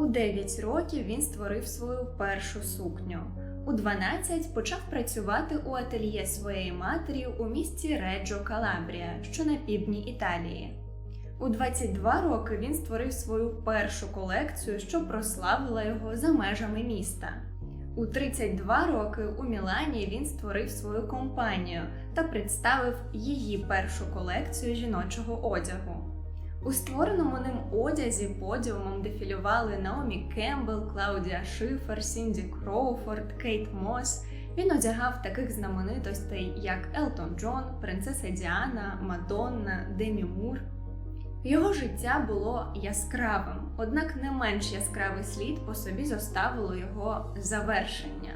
У 9 років він створив свою першу сукню. У 12 почав працювати у ательє своєї матері у місті Реджо Калабрія, що на півдні Італії. У 22 роки він створив свою першу колекцію, що прославила його за межами міста. У 32 роки у Мілані він створив свою компанію та представив її першу колекцію жіночого одягу. У створеному ним одязі подіумом дефілювали Наомі Кембл, Клаудія Шифер, Сінді Кроуфорд, Кейт Мос. Він одягав таких знаменитостей, як Елтон Джон, Принцеса Діана, Мадонна, Демі Мур. Його життя було яскравим, однак не менш яскравий слід по собі зоставило його завершення.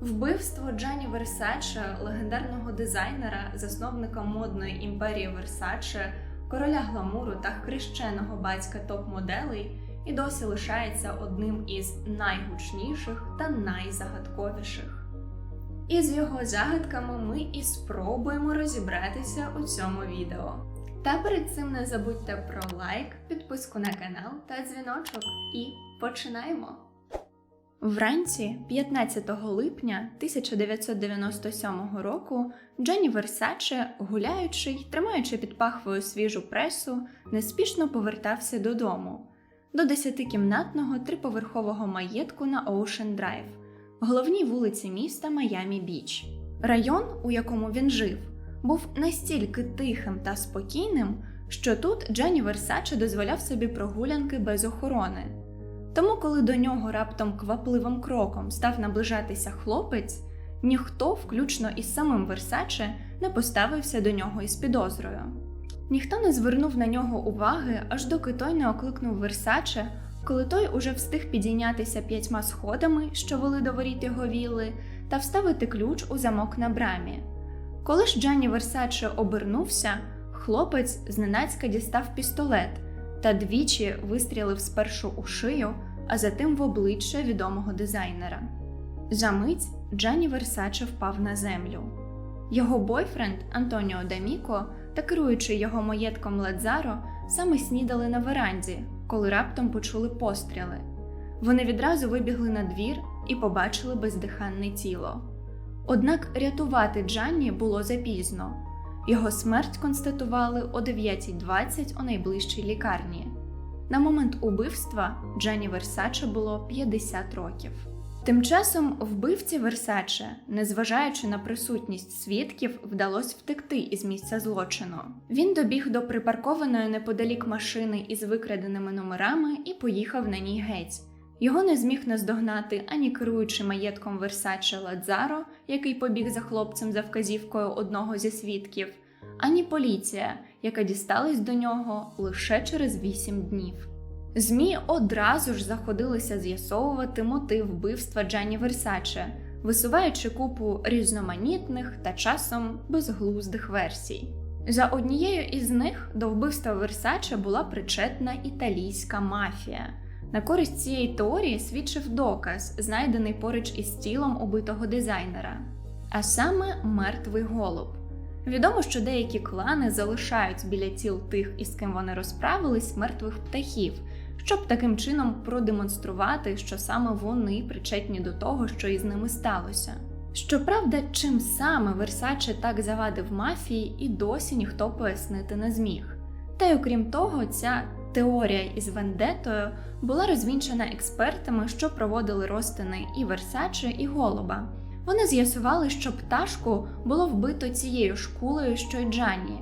Вбивство Джані Версаче, легендарного дизайнера, засновника модної імперії Версаче, короля гламуру та хрещеного батька топ-моделей, і досі лишається одним із найгучніших та найзагадковіших. І з його загадками ми і спробуємо розібратися у цьому відео. Та перед цим не забудьте про лайк, підписку на канал та дзвіночок. І починаємо! Вранці 15 липня 1997 року Дженні Версаче, гуляючи й тримаючи під пахвою свіжу пресу, неспішно повертався додому до десятикімнатного триповерхового маєтку на Оушен Драйв, головній вулиці міста Майамі Біч. Район, у якому він жив, був настільки тихим та спокійним, що тут Дженні Версаче дозволяв собі прогулянки без охорони. Тому, коли до нього раптом квапливим кроком став наближатися хлопець, ніхто, включно із самим Версаче, не поставився до нього із підозрою. Ніхто не звернув на нього уваги, аж доки той не окликнув Версаче, коли той уже встиг підійнятися п'ятьма сходами, що вели до воріт його вілли, та вставити ключ у замок на брамі. Коли ж Джанні Версаче обернувся, хлопець зненацька дістав пістолет та двічі вистрілив спершу у шию, а затим в обличчя відомого дизайнера. За мить Джанні Версаче впав на землю. Його бойфренд Антоніо Даміко та керуючий його маєтком Ладзаро саме снідали на веранді, коли раптом почули постріли. Вони відразу вибігли на двір і побачили бездиханне тіло. Однак рятувати Джанні було запізно. Його смерть констатували о 9.20 у найближчій лікарні. На момент убивства Джанні Версаче було 50 років. Тим часом вбивці Версаче, незважаючи на присутність свідків, вдалося втекти із місця злочину. Він добіг до припаркованої неподалік машини із викраденими номерами і поїхав на ній геть. Його не зміг наздогнати ані керуючи маєтком Версаче Ладзаро, який побіг за хлопцем за вказівкою одного зі свідків, ані поліція, яка дісталась до нього лише через вісім днів. ЗМІ одразу ж заходилися з'ясовувати мотив вбивства Джані Версаче, висуваючи купу різноманітних та часом безглуздих версій. За однією із них до вбивства Версаче була причетна італійська мафія. На користь цієї теорії свідчив доказ, знайдений поруч із тілом убитого дизайнера, а саме мертвий голуб. Відомо, що деякі клани залишають біля тіл тих, із ким вони розправились, мертвих птахів, щоб таким чином продемонструвати, що саме вони причетні до того, що із ними сталося. Щоправда, чим саме Версаче так завадив мафії, і досі ніхто пояснити не зміг. Та й окрім того, ця теорія із вендетою була розвінчена експертами, що проводили розтини і Версаче, і голуба. Вони з'ясували, що пташку було вбито цією ж кулею, що й Джанні.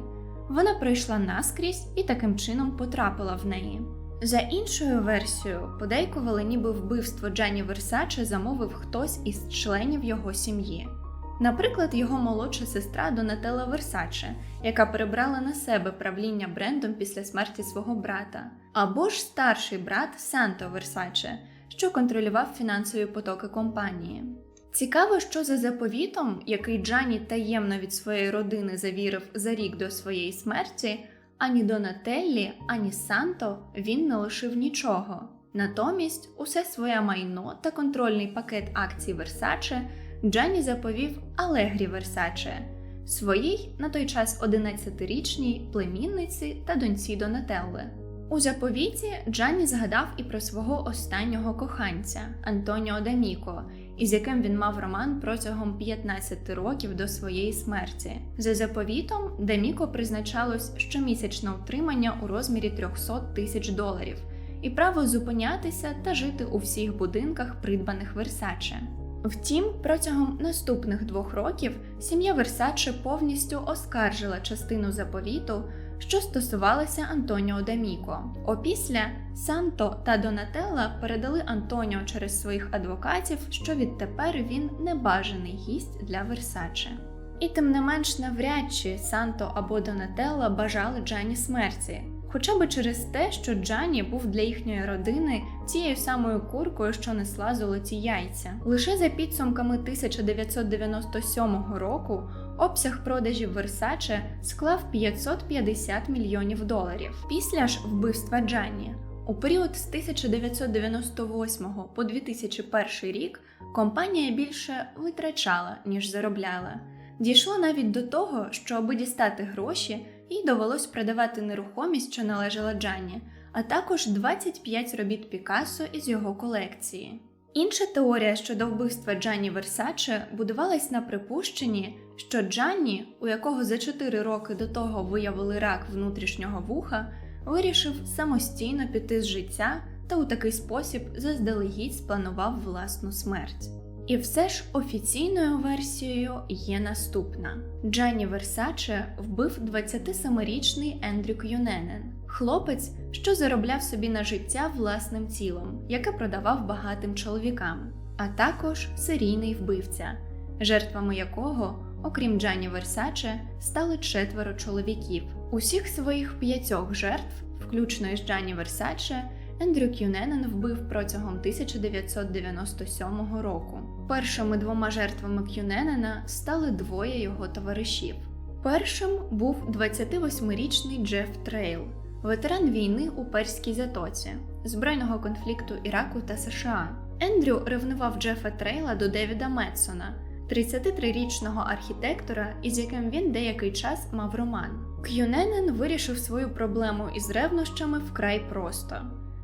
Вона пройшла наскрізь і таким чином потрапила в неї. За іншою версією, подейкували, ніби вбивство Джанні Версаче замовив хтось із членів його сім'ї. Наприклад, його молодша сестра Донателла Версаче, яка перебрала на себе правління брендом після смерті свого брата, або ж старший брат Санто Версаче, що контролював фінансові потоки компанії. Цікаво, що за заповітом, який Джані таємно від своєї родини завірив за рік до своєї смерті, ані Донателлі, ані Санто він не лишив нічого. Натомість, усе своє майно та контрольний пакет акцій Версаче Джані заповів Алегрі Версаче, своїй на той час 11-річній племінниці та доньці Донателли. У заповіті Джанні згадав і про свого останнього коханця Антоніо Даміко, із яким він мав роман протягом 15 років до своєї смерті. За заповітом Даміко призначалось щомісячне утримання у розмірі 300 тисяч доларів і право зупинятися та жити у всіх будинках, придбаних Версаче. Втім, протягом наступних двох років сім'я Версаче повністю оскаржила частину заповіту, що стосувалася Антоніо Даміко. Опісля Санто та Донателла передали Антоніо через своїх адвокатів, що відтепер він небажаний гість для Версаче. І тим не менш навряд чи Санто або Донателла бажали Джані смерті, хоча би через те, що Джані був для їхньої родини тією самою куркою, що несла золоті яйця. Лише за підсумками 1997 року обсяг продажів Версаче склав 550 мільйонів доларів після ж вбивства Джані. У період з 1998 по 2001 рік компанія більше витрачала, ніж заробляла. Дійшло навіть до того, що аби дістати гроші, їй довелось продавати нерухомість, що належала Джанні, а також 25 робіт Пікассо із його колекції. Інша теорія щодо вбивства Джанні Версаче будувалась на припущенні, що Джанні, у якого за 4 роки до того виявили рак внутрішнього вуха, вирішив самостійно піти з життя та у такий спосіб заздалегідь спланував власну смерть. І все ж офіційною версією є наступна: Джанні Версаче вбив 27-річний Ендрю К'юненен, хлопець, що заробляв собі на життя власним тілом, яке продавав багатим чоловікам, а також серійний вбивця, жертвами якого, окрім Джанні Версаче, стали четверо чоловіків. Усіх своїх п'ятьох жертв, включно із Джанні Версаче, Ендрю К'юненен вбив протягом 1997 року. Першими двома жертвами К'юненена стали двоє його товаришів. Першим був 28-річний Джеф Трейл, ветеран війни у Перській затоці, збройного конфлікту Іраку та США. Ендрю ревнував Джефа Трейла до Девіда Метсона, 33-річного архітектора, із яким він деякий час мав роман. К'юненен вирішив свою проблему із ревнощами вкрай просто.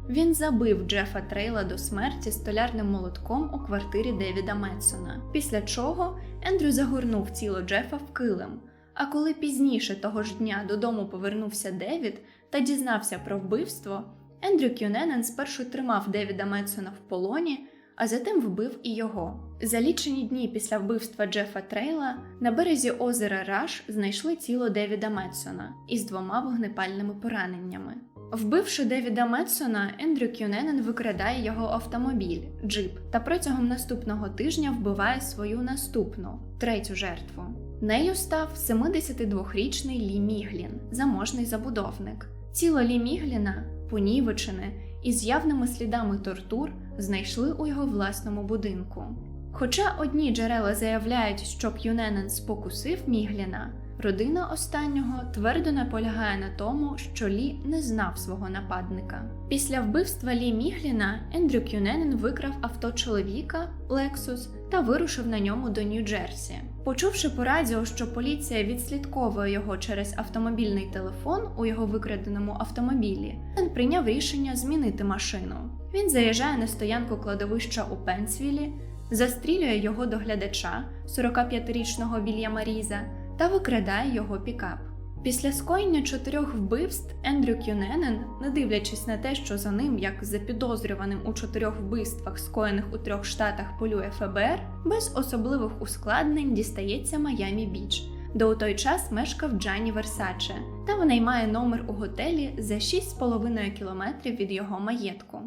Він забив Джефа Трейла до смерті столярним молотком у квартирі Девіда Метсона, після чого Ендрю загорнув тіло Джефа в килим. А коли пізніше того ж дня додому повернувся Девід та дізнався про вбивство, Ендрю Кюненен спершу тримав Девіда Метсона в полоні, а затим вбив і його. За лічені дні після вбивства Джефа Трейла на березі озера Раш знайшли тіло Девіда Метсона із двома вогнепальними пораненнями. Вбивши Девіда Метсона, Ендрю Кюненен викрадає його автомобіль джип та протягом наступного тижня вбиває свою наступну третю жертву. Нею став 72-річний Лі Міглін, заможний забудовник. Тіло Лі Мігліна, понівечене і з явними слідами тортур, знайшли у його власному будинку. Хоча одні джерела заявляють, що К'юненен спокусив Мігліна, родина останнього твердо наполягає на тому, що Лі не знав свого нападника. Після вбивства Лі Мігліна Ендрю К'юненен викрав авто чоловіка Лексус та вирушив на ньому до Нью-Джерсі. Почувши по радіо, що поліція відслідковує його через автомобільний телефон у його викраденому автомобілі, він прийняв рішення змінити машину. Він заїжджає на стоянку кладовища у Пенсвілі, застрілює його доглядача, 45-річного Вільяма Різа, та викрадає його пікап. Після скоєння чотирьох вбивств Ендрю Кюненен, не дивлячись на те, що за ним, як за підозрюваним у чотирьох вбивствах, скоєних у трьох штатах, полює ФБР, без особливих ускладнень дістається Майамі Біч, де у той час мешкав Джанні Версаче, та винаймає номер у готелі за 6,5 кілометрів від його маєтку.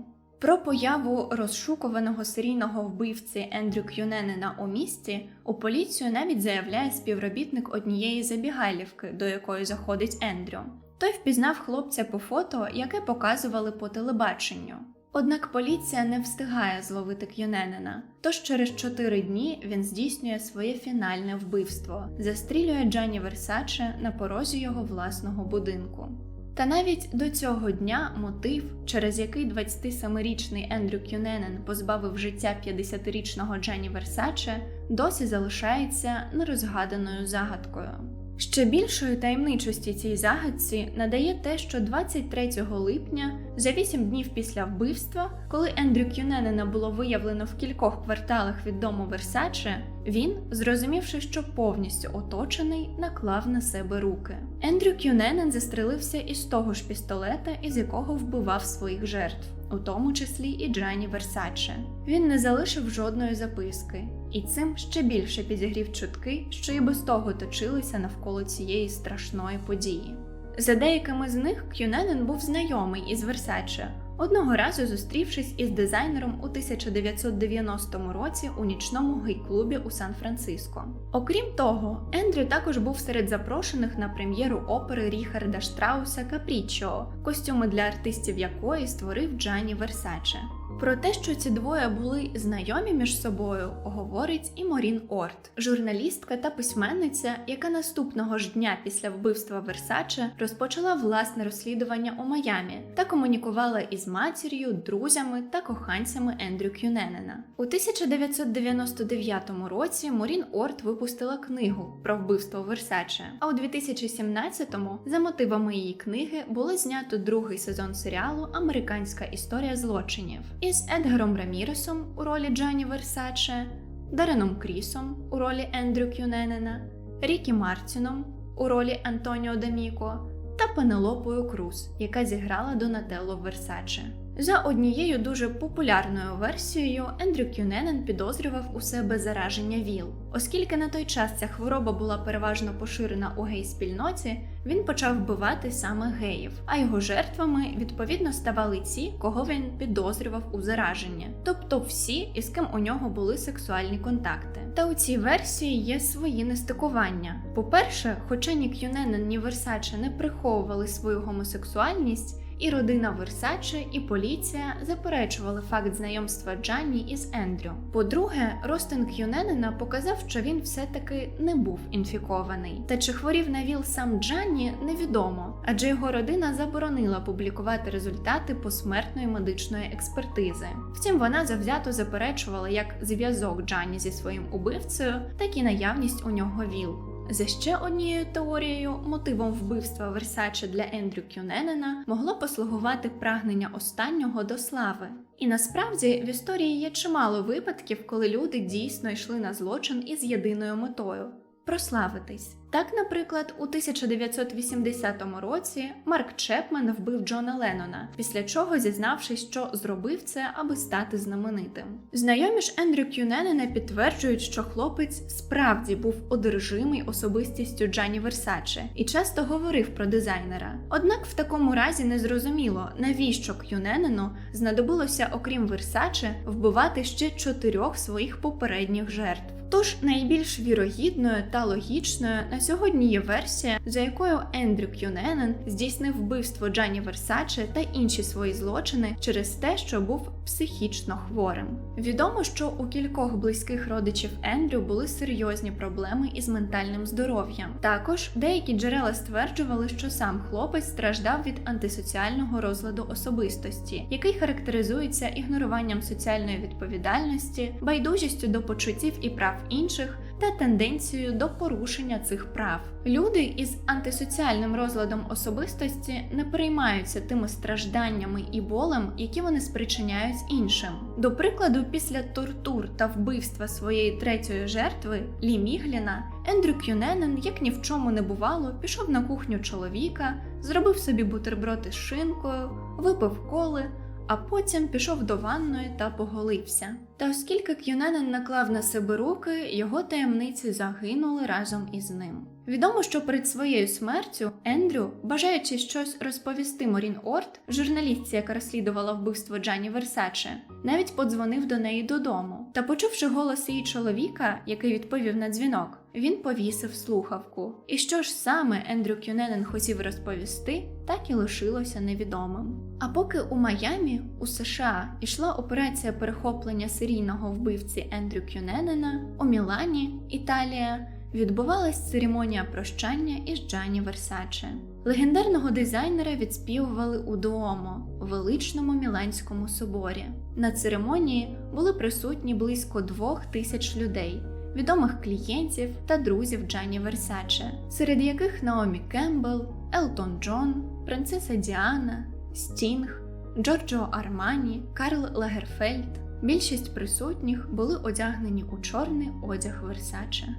Про появу розшукуваного серійного вбивці Ендрю К'юненена у місті у поліцію навіть заявляє співробітник однієї забігайлівки, до якої заходить Ендрю. Той впізнав хлопця по фото, яке показували по телебаченню. Однак поліція не встигає зловити К'юненена, тож через чотири дні він здійснює своє фінальне вбивство, застрілює Джанні Версаче на порозі його власного будинку. Та навіть до цього дня мотив, через який 27-річний Ендрю Кюненен позбавив життя 50-річного Дженні Версаче, досі залишається нерозгаданою загадкою. Ще більшої таємничості цій загадці надає те, що 23 липня, за 8 днів після вбивства, коли Ендрю Кюненена було виявлено в кількох кварталах від дому Версаче, він, зрозумівши, що повністю оточений, наклав на себе руки. Ендрю Кюненен застрелився із того ж пістолета, із якого вбивав своїх жертв, у тому числі і Джані Версаче. Він не залишив жодної записки, і цим ще більше підігрів чутки, що і без того точилися навколо цієї страшної події. За деякими з них Кюненен був знайомий із Версаче, одного разу зустрівшись із дизайнером у 1990 році у нічному гей-клубі у Сан-Франциско. Окрім того, Ендрю також був серед запрошених на прем'єру опери Ріхарда Штрауса Капріччо, костюми для артистів якої створив Джані Версаче. Про те, що ці двоє були знайомі між собою, говорить і Морін Орт, журналістка та письменниця, яка наступного ж дня після вбивства Версаче розпочала власне розслідування у Майамі та комунікувала із матір'ю, друзями та коханцями Ендрю Кюненена. У 1999 році Морін Орт випустила книгу про вбивство Версаче. А у 2017-му за мотивами її книги було знято другий сезон серіалу Американська історія злочинів із Едгаром Раміресом у ролі Джані Версаче, Дареном Крісом у ролі Ендрю Кюненена, Рікі Мартіном у ролі Антоніо Даміко та Пенелопою Круз, яка зіграла Донателло Версаче. За однією дуже популярною версією, Ендрю Кюненен підозрював у себе зараження ВІЛ. Оскільки на той час ця хвороба була переважно поширена у гей-спільноті, він почав вбивати саме геїв, а його жертвами відповідно ставали ті, кого він підозрював у зараженні, тобто всі, із ким у нього були сексуальні контакти. Та у цій версії є свої нестикування. По-перше, хоча ні Кюненен, ні Версаче не приховували свою гомосексуальність. І родина Версаче, і поліція заперечували факт знайомства Джанні із Ендрю. По-друге, Ростен К'юненена показав, що він все-таки не був інфікований. Та чи хворів на ВІЛ сам Джанні, невідомо, адже його родина заборонила публікувати результати посмертної медичної експертизи. Втім, вона завзято заперечувала як зв'язок Джанні зі своїм убивцею, так і наявність у нього ВІЛ. За ще однією теорією, мотивом вбивства Версаче для Ендрю Кюненена могло послугувати прагнення останнього до слави. І насправді в історії є чимало випадків, коли люди дійсно йшли на злочин із єдиною метою прославитись. Так, наприклад, у 1980 році Марк Чепмен вбив Джона Леннона, після чого зізнавшись, що зробив це, аби стати знаменитим. Знайомі ж Ендрю Кюненена підтверджують, що хлопець справді був одержимий особистістю Джані Версаче і часто говорив про дизайнера. Однак в такому разі не зрозуміло, навіщо Кюненену знадобилося, окрім Версаче, вбивати ще чотирьох своїх попередніх жертв. Тож найбільш вірогідною та логічною на сьогодні є версія, за якою Ендрю Кюненен здійснив вбивство Джані Версаче та інші свої злочини через те, що був психічно хворим. Відомо, що у кількох близьких родичів Ендрю були серйозні проблеми із ментальним здоров'ям. Також деякі джерела стверджували, що сам хлопець страждав від антисоціального розладу особистості, який характеризується ігноруванням соціальної відповідальності, байдужістю до почуттів і прав інших та тенденцією до порушення цих прав. Люди із антисоціальним розладом особистості не переймаються тими стражданнями і болем, які вони спричиняють іншим. До прикладу, після тортур та вбивства своєї третьої жертви Лі Мігліна, Ендрю Кюненен, як ні в чому не бувало, пішов на кухню чоловіка, зробив собі бутерброд із шинкою, випив коли а потім пішов до ванної та поголився. Та оскільки К'юненен наклав на себе руки, його таємниці загинули разом із ним. Відомо, що перед своєю смертю Ендрю, бажаючи щось розповісти Морін Орт, журналістці, яка розслідувала вбивство Джані Версаче, навіть подзвонив до неї додому. Та, почувши голос її чоловіка, який відповів на дзвінок, він повісив слухавку. І що ж саме Ендрю Кюненен хотів розповісти, так і лишилося невідомим. А поки у Майамі, у США, йшла операція перехоплення серійного вбивці Ендрю Кюненена, у Мілані, Італія відбувалась церемонія прощання із Джані Версаче. Легендарного дизайнера відспівували у Дуомо, величному Міланському соборі. На церемонії були присутні близько двох тисяч людей, відомих клієнтів та друзів Джані Версаче, серед яких Наомі Кембл, Елтон Джон, принцеса Діана, Стінг, Джорджо Армані, Карл Лагерфельд. Більшість присутніх були одягнені у чорний одяг Версаче.